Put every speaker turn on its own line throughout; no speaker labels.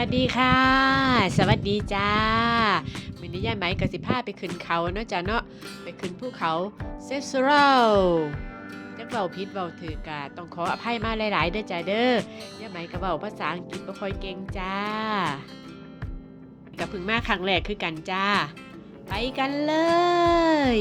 สวัสดีค่ะ สวัสดีจ้าวันนี้ยายไหมกับสิพาไปขึ้นเขาเนาะจ้าเนาะไปขึ้นภูเขาเซสโรจักเบาพิษเบาถือกะต้องขออภัยมาหลาย ๆ เด้อจ้าเด้อยายไหมกับเบาภาษาอังกฤษบ่ค่อยเก่งจ้ากับพึ่งมาครั้งแรกคือกันจ้า ไปกันเลย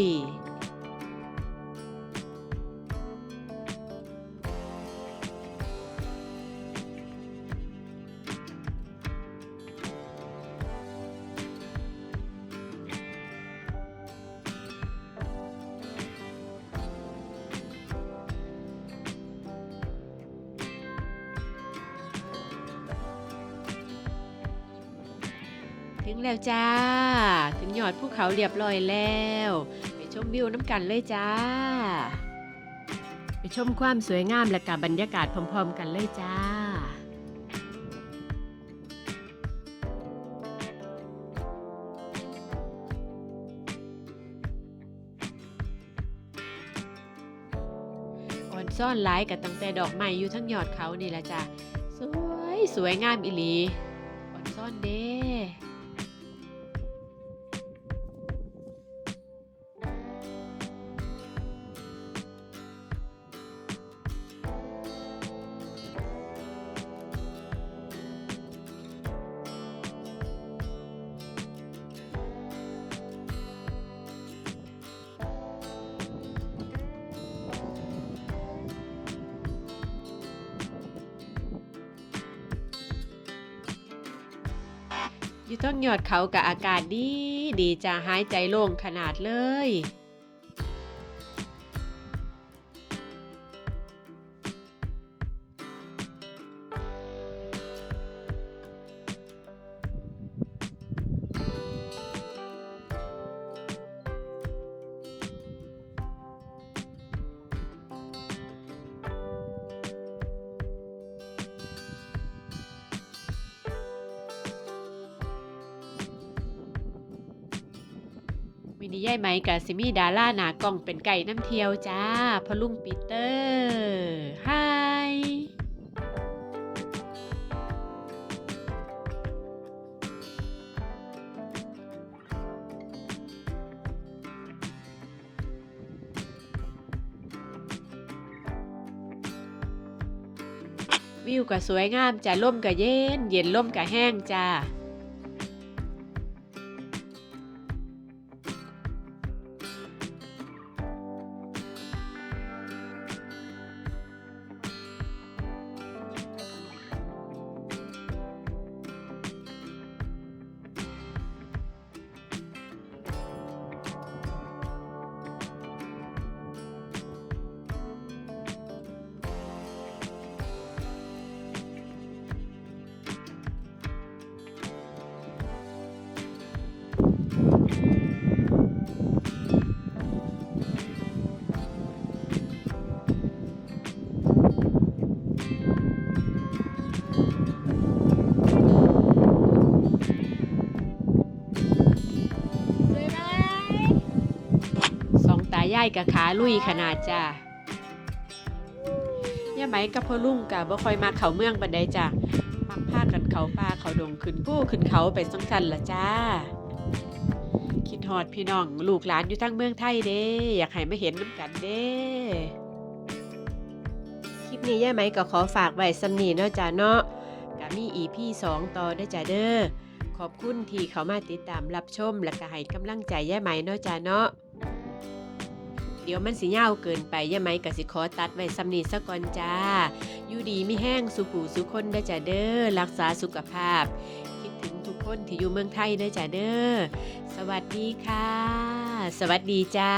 ถึงแล้วจ้า ถึงยอดภูเขาเรียบร้อยแล้ว ไปชมวิวน้ำกันเลยจ้า ไปชมความสวยงามและกับบรรยากาศพร้อมๆ กันเลยจ้าอ่อนซ่อนหลายกับตั้งแต่ดอกไม้อยู่ทั้งยอดเขานี่แหละจ้ะสวย สวยงามอิลีอ่อนซ่อนเด้ อยู่ต้องยอดเขากับอากาศดี ดีจะหายใจโล่งขนาดเลย วินิยายไหมกับซิมีดาร่าหนากล่องเป็นไก่น้ำเทียวจ้าพลุงปีเตอร์ไฮวิวก็สวยงามจ้าล่มก็เย็น เย็นล่มก็แห้งจ้า
ยา
ยกับขาลุยขนาดจ้าย่าไหมกับพ่อลุงกับบ่ค่อยมาเขาเมืองบันไดจ้ะมักพากันเขาป่าเขาดงขึ้นผู้ขึ้นเขาไปสังสันละจ้า คิดฮอดพี่น้องลูกหลานอยู่ทั้งเมืองไทยเด้ อยากให้มาเห็นน้ำกันเด้คลิปนี้ย่าไหมก็ขอฝากไว้สำนีเนาะจ้าเนาะก็มี EP 2ต่อเด้จ้าเด้อขอบคุณที่เขามาติดตามรับชม และก็ให้กำลังใจแย่ไหมเนาะจ้าเนาะ เดี๋ยวมันสิยาวเกินไปย่าไหมกสิขอตัดไว้สำนีซะก่อนจ้า อยู่ดีไม่แห้งสุขูสุคนได้จ้าเด้อรักษาสุขภาพ คิดถึงทุกคนที่อยู่เมืองไทยได้จ้าเด้อสวัสดีค่ะ สวัสดีจ้า